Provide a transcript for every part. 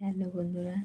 Hello বন্ধুরা।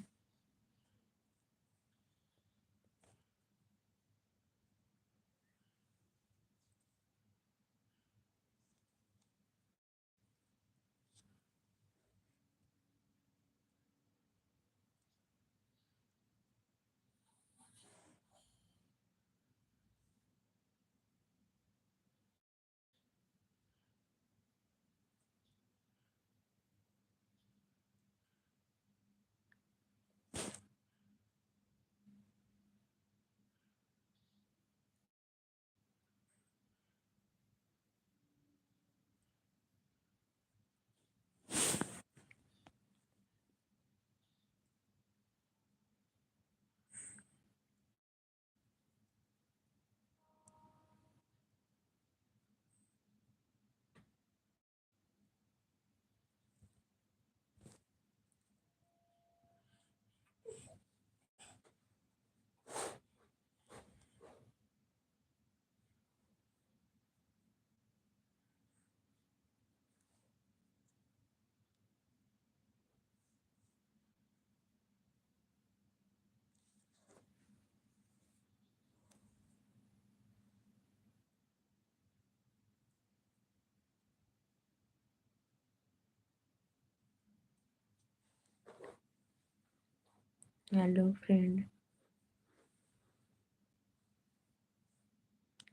Hello friend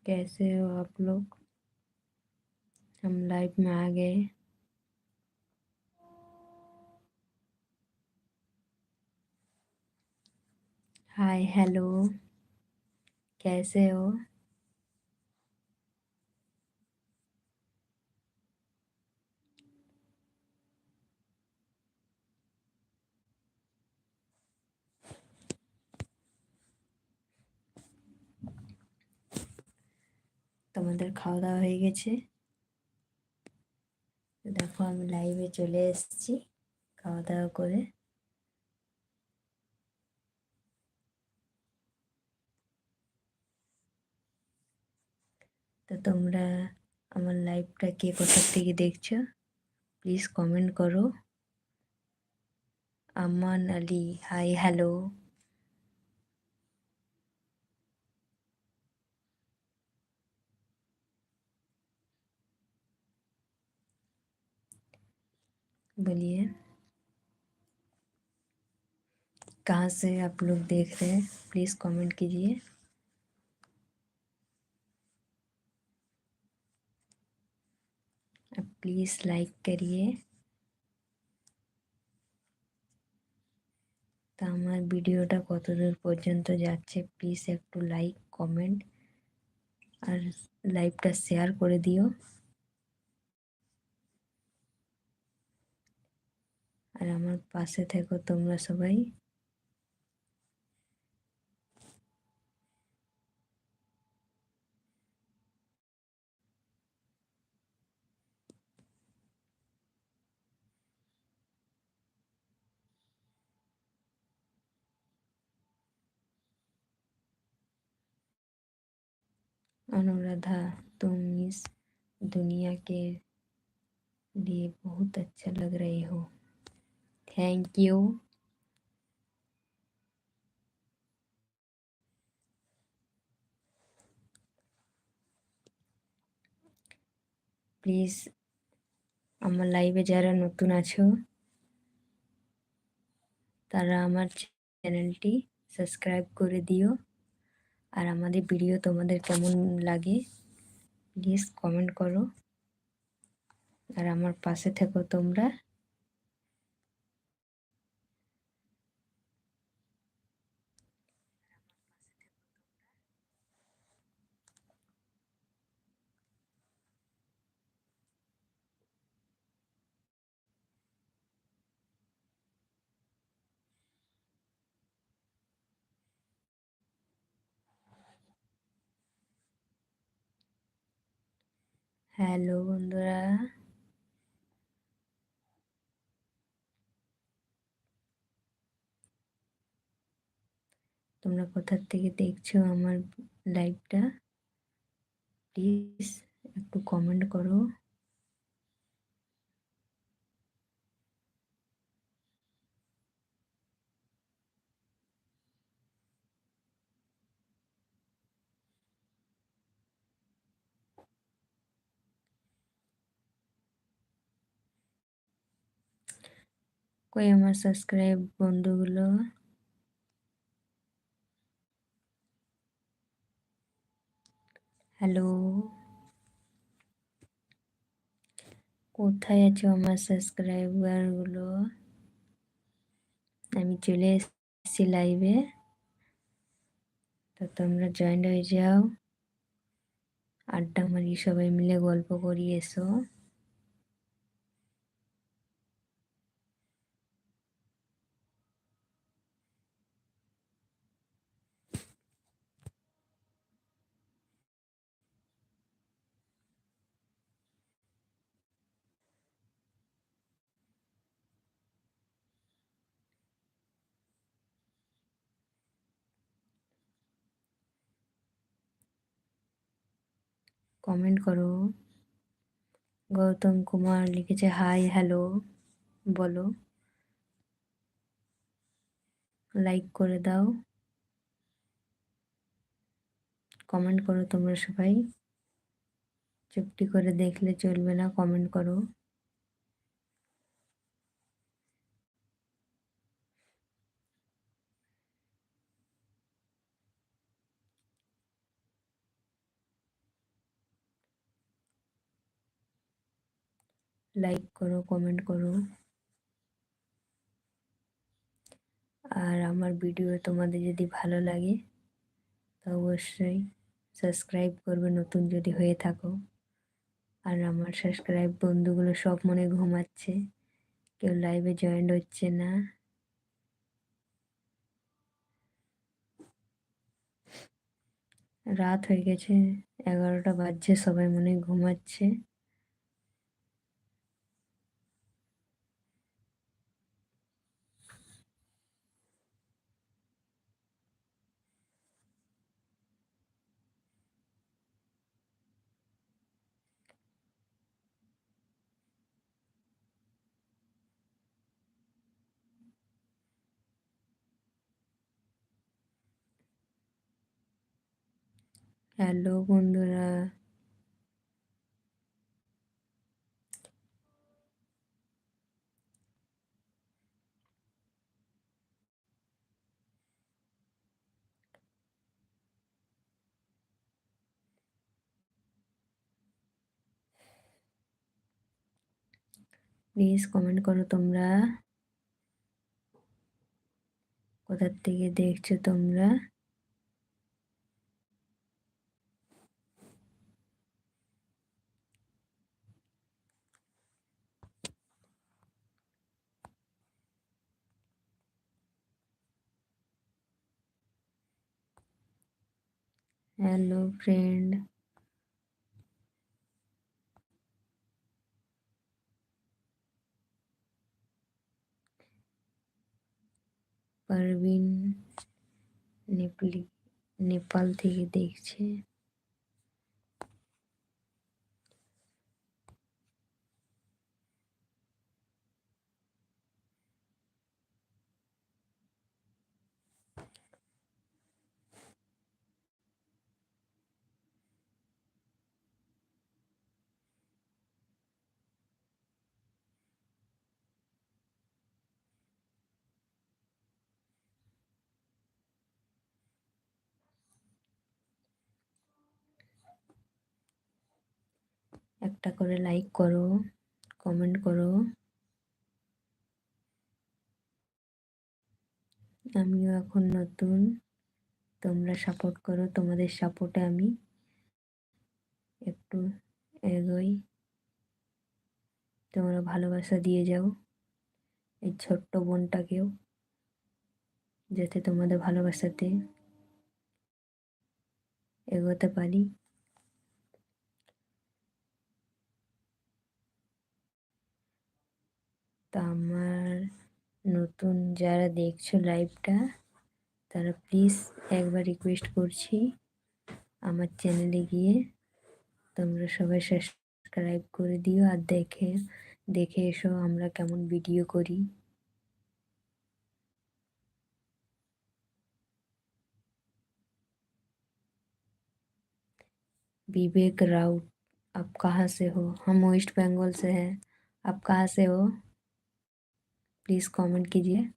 कैसे हो आप लोग? हम लाइव में आ गए। हाय हेलो कैसे हो? তোমাদের খাওয়া দাওয়া হয়ে গেছে। দেখো আমি লাইভে চলে এসেছি খাওয়া দাওয়া করে। তো তোমরা আমার লাইভটা কে কোথার থেকে দেখছ? প্লিজ কমেন্ট করো। আমান আলী হাই হ্যালো बोलिए कहाँ से आप लोग देख रहे हैं प्लीज़ कमेंट कीजिए आप प्लीज़ लाइक करिए তা আমার ভিডিওটা কতদূর পর্যন্ত যাচ্ছে প্লিজ একটু লাইক কমেন্ট আর লাইভটা শেয়ার করে দিও আর আমার পাশে থেকো তোমরা সবাই अनुराधा तुम इस दुनिया के लिए बहुत अच्छा लग रही हो থ্যাংক ইউ প্লিজ আমার লাইভে যারা নতুন আছো, তারা আমার চ্যানেলটি সাবস্ক্রাইব করে দিও। আর আমাদের ভিডিও তোমাদের কেমন লাগে প্লিজ কমেন্ট করো। আর আমার পাশে থেকো তোমরা। হ্যালো বন্ধুরা। তোমরা কোথার থেকে দেখছ আমার লাইভটা প্লিজ একটু কমেন্ট করো। কই আমার সাবস্ক্রাইব বন্ধুগুলো? হ্যালো কোথায় আছো আমার সাবস্ক্রাইবারগুলো আমি চলে এসেছি লাইভে তো তোমরা জয়েন্ট হয়ে যাও। আড্ডা মারি সবাই মিলে গল্প করি এসো। কমেন্ট করো। গৌতম কুমার লিখেছে হাই হ্যালো বলো। লাইক করে দাও। কমেন্ট করো তোমরা সবাই। চুপটি করে দেখলে চলবে না কমেন্ট করো। লাইক করো কমেন্ট করো। আর আমার ভিডিও তোমাদের যদি ভালো লাগে, তো অবশ্যই সাবস্ক্রাইব করবে নতুন যদি হয়ে থাকো। আর আমার সাবস্ক্রাইব বন্ধুগুলো সব মনে ঘুমাচ্ছে, কেউ লাইভে জয়েন্ট হচ্ছে না। রাত হয়ে গেছে, এগারোটা বাজছে, সবাই মনে ঘুমাচ্ছে। হ্যালো বন্ধুরা। প্লিজ কমেন্ট করো তোমরা। কোথার থেকে দেখছ তোমরা? হ্যালো ফ্রেন্ড পারভিন নেপালি নেপাল থেকে দেখছে। একটা করে লাইক করো কমেন্ট করো। আমিও এখন নতুন, তোমরা সাপোর্ট করো, তোমাদের সাপোর্টে আমি একটু এগোই। তোমরা ভালোবাসা দিয়ে যাও, এই ছোট্ট বোনটাকেও, যাতে তোমাদের ভালোবাসাতে এগোতে পারি। তা আমার নতুন যারা দেখছো লাইভটা তারা প্লিজ একবার রিকোয়েস্ট করছি আমার চ্যানেলে গিয়ে তোমরা সবাই সাবস্ক্রাইব করে দিও আর দেখে দেখে এসো আমরা কেমন ভিডিও করি विवेक राउत आप कहाँ से हो हम वेस्ट बंगाल से हैं आप कहाँ से हो प्लीज़ कमेंट कीजिए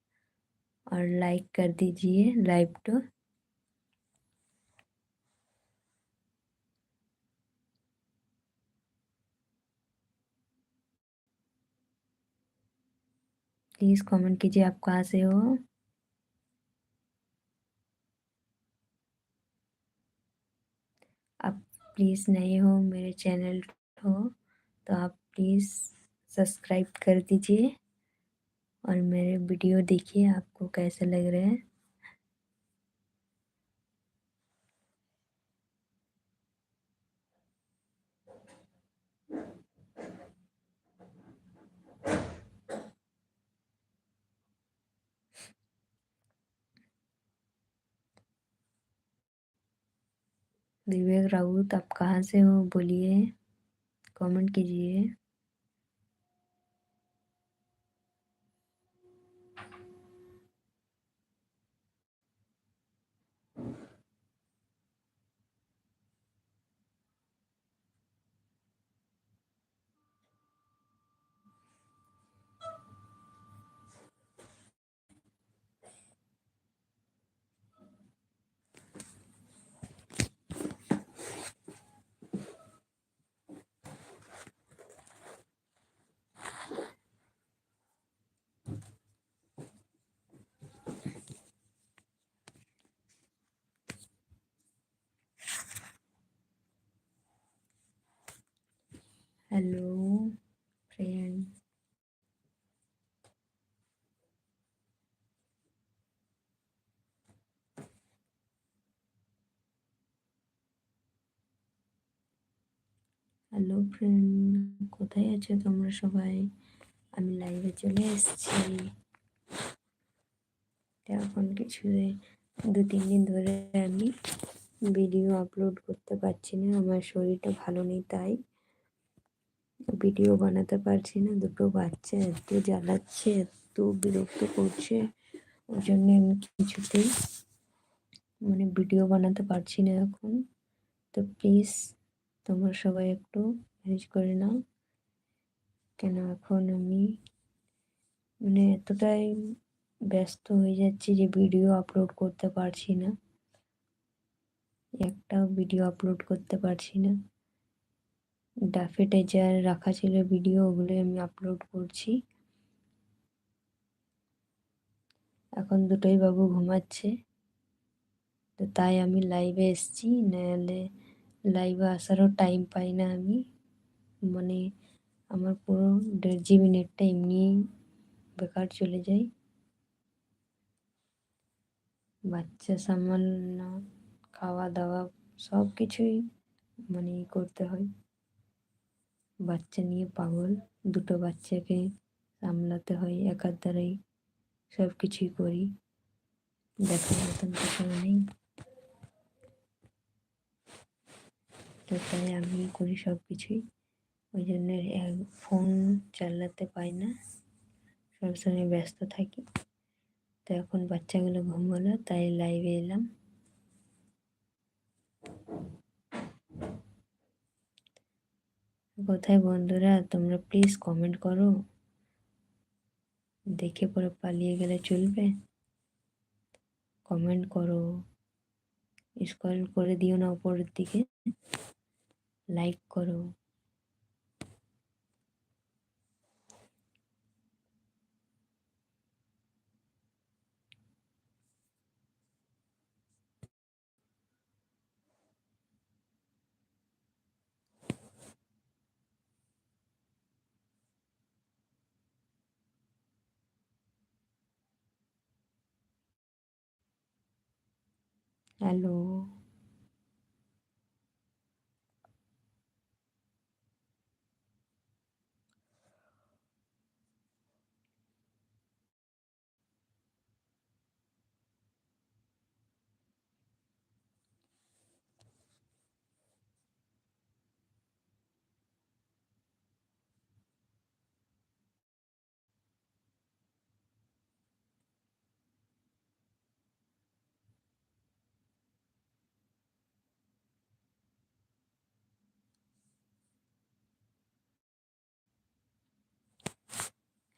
और लाइक कर दीजिए, लाइव को प्लीज़ कमेंट कीजिए आप कहाँ से हो। आप प्लीज़ नए हो, मेरे चैनल हो तो आप प्लीज़ सब्सक्राइब कर दीजिए। और मेरे वीडियो देखिए, आपको कैसे लग रहे हैं। विवेक राउत, आप कहाँ से हो? बोलिए, कमेंट कीजिए। হ্যালো ফ্রেন্ড হ্যালো ফ্রেন্ড কোথায় আছো তোমরা সবাই? আমি লাইভে চলে এসেছি। এখন কিছু দু, তিন দিন ধরে আমি ভিডিও আপলোড করতে পারছি না। আমার শরীরটা ভালো নেই, তাই ভিডিও বানাতে পারছি না। দুটো বাচ্চা এত জ্বালাচ্ছে, এত বিরক্ত করছে। ওই জন্য আমি কিছুতেই মানে ভিডিও বানাতে পারছি না এখন। তো প্লিজ তোমরা সবাই একটু ম্যানেজ করে নাও। কেন এখন আমি মানে এতটাই ব্যস্ত হয়ে যাচ্ছি যে ভিডিও আপলোড করতে পারছি না। একটাও ভিডিও আপলোড করতে পারছি না। ডাফেটে যা রাখা ছিল ভিডিও ওগুলো আমি আপলোড করছি। এখন দুটোই বাবু ঘুমাচ্ছে। তো তাই আমি লাইভে এসছি, নাহলে লাইভে আসারও টাইম পাই না আমি। মানে আমার পুরো দেড় জিবি নেটটা এমনিই বেকার চলে যায়। বাচ্চা সামান্য খাওয়া দাওয়া সব কিছুই মানে করতে হয়। বাচ্চা নিয়ে পাগল। দুটো বাচ্চাকে সামলাতে হয় একার দ্বারাই। সব কিছুই করি। দেখার মতন কিছু নেই। তো তাই আমি করি সব কিছুই ওই জন্য ফোন চালাতে পাই না। সবসময় ব্যস্ত থাকি। তো এখন বাচ্চাগুলো ঘুমোলো তাই লাইভে এলাম। কোথায় বন্ধুরা? তোমরা প্লিজ কমেন্ট করো। দেখে পরে পালিয়ে গেলে চলবে। কমেন্ট করো। স্ক্রল করে দিও না উপরের দিকে। লাইক করো। হ্যালো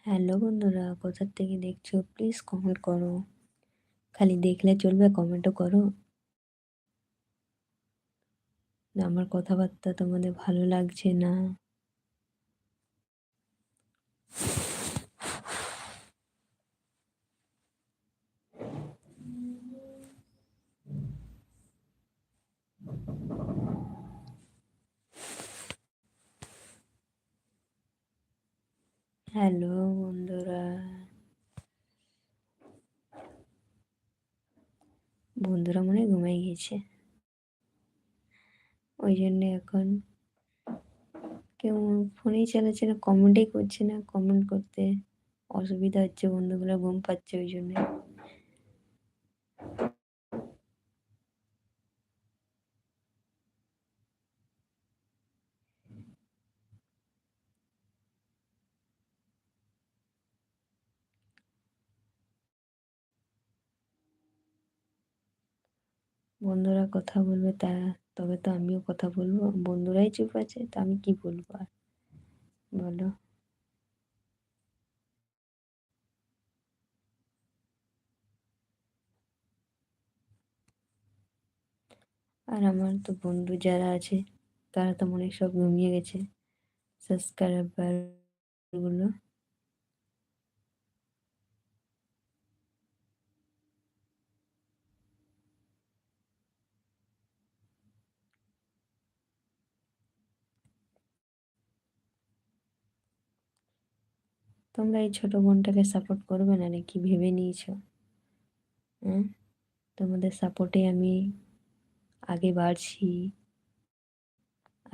হ্যালো বন্ধুরা, কোথার থেকে দেখছ? প্লিজ কমেন্ট করো। খালি দেখলে চলবে কমেন্টও করো। আমার কথাবার্তা তোমাদের ভালো লাগছে না? হ্যালো বন্ধুরা। বন্ধুরা মনে ঘুমাই গিয়েছে। ওই জন্য এখন কেউ ফোনেই চালাচ্ছে না কমেন্টই করছে না কমেন্ট করতে অসুবিধা হচ্ছে বন্ধুগুলো, ঘুম পাচ্ছে ওই জন্য। বন্ধুরা কথা বলবে, তা তবে তো আমিও কথা বলব। বন্ধুরাই চুপ আছে, তা আমি কি বলব আর? বলো। আর আমার তো বন্ধু যারা আছে, তারা তো অনেক সব ঘুমিয়ে গেছে। সাবস্ক্রাইবারগুলো। তোমরা এই ছোট বোনটাকে সাপোর্ট করবে না নাকি? ভেবে নিয়েছো? হ্যাঁ তোমাদের সাপোর্টে আমি আগে বাড়ছি।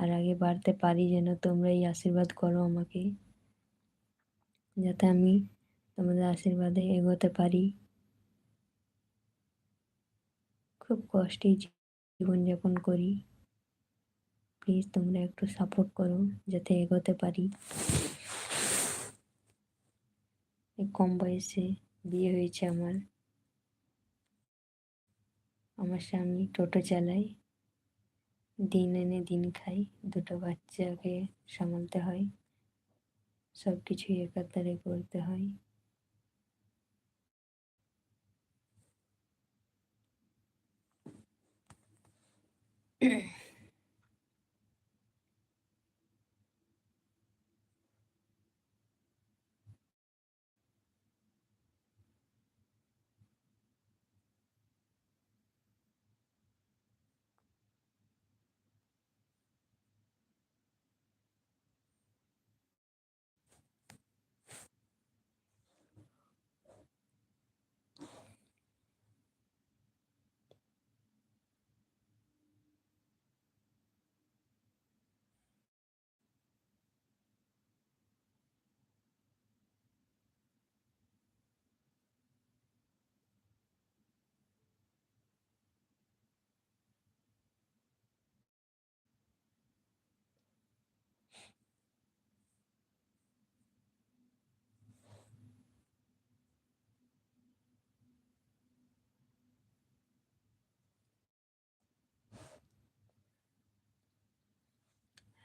আর আগে বাড়তে পারি যেন তোমরা এই আশীর্বাদ করো আমাকে। যাতে আমি তোমাদের আশীর্বাদে এগোতে পারি। খুব কষ্টে জীবনযাপন করি। প্লিজ তোমরা একটু সাপোর্ট করো যাতে এগোতে পারি। কম বয়সে বিয়ে হয়েছে আমার আমার স্বামী টোটো চালায় দিন এনে দিন খাই দুটো বাচ্চাকে সামলাতে হয়। সব কিছুই একাধারে করতে হয়।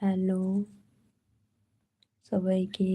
হ্যালো সবাইকে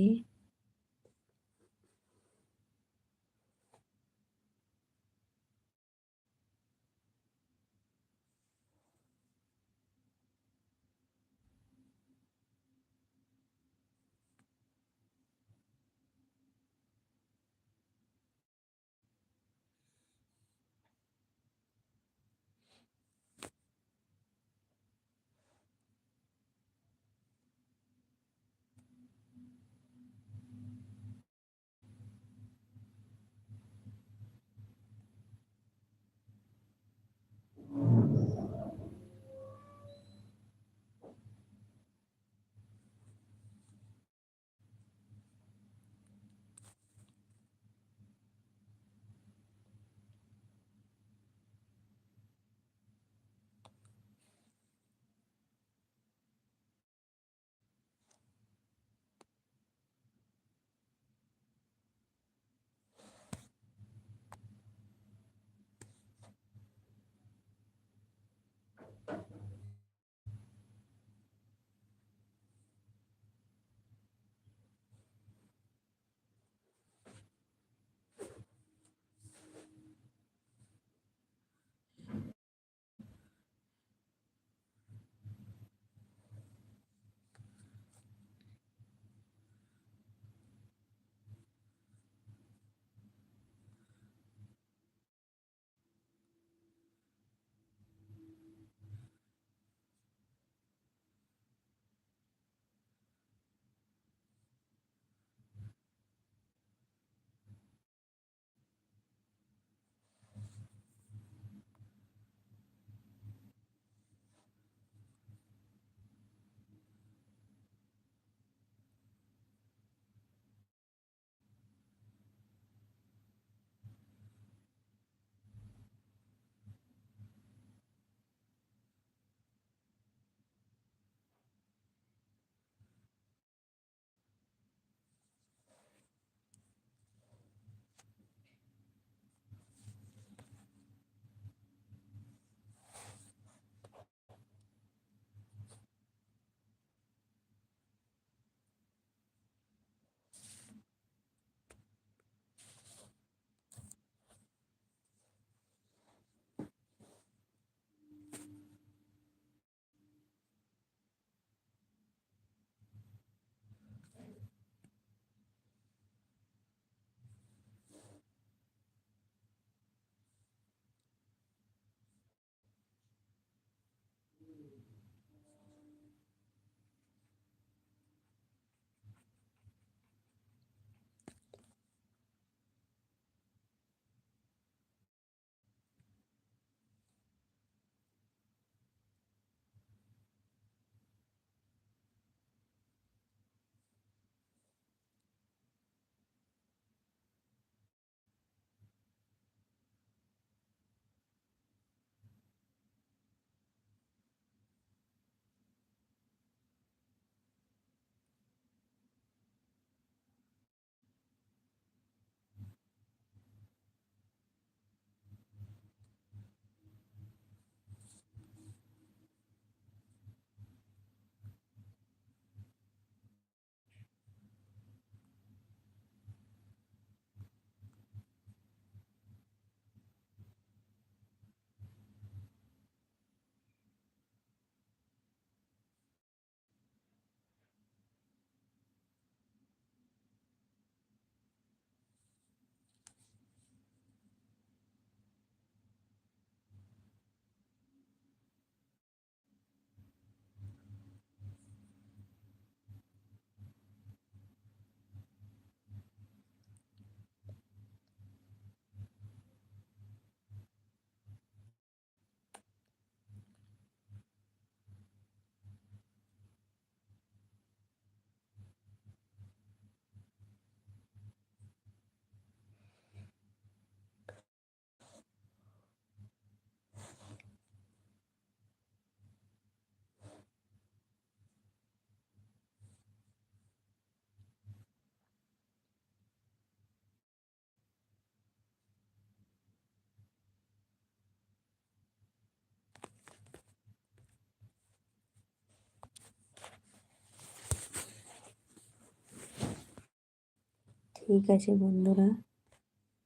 ঠিক আছে বন্ধুরা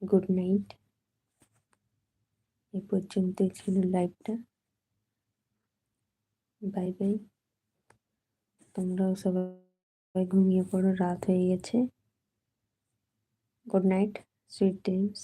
গুড নাইট এ পর্যন্তই ছিল লাইভটা বাই বাই তোমরাও সবাই ঘুমিয়ে পড়ো, রাত হয়ে গেছে। Good night sweet dreams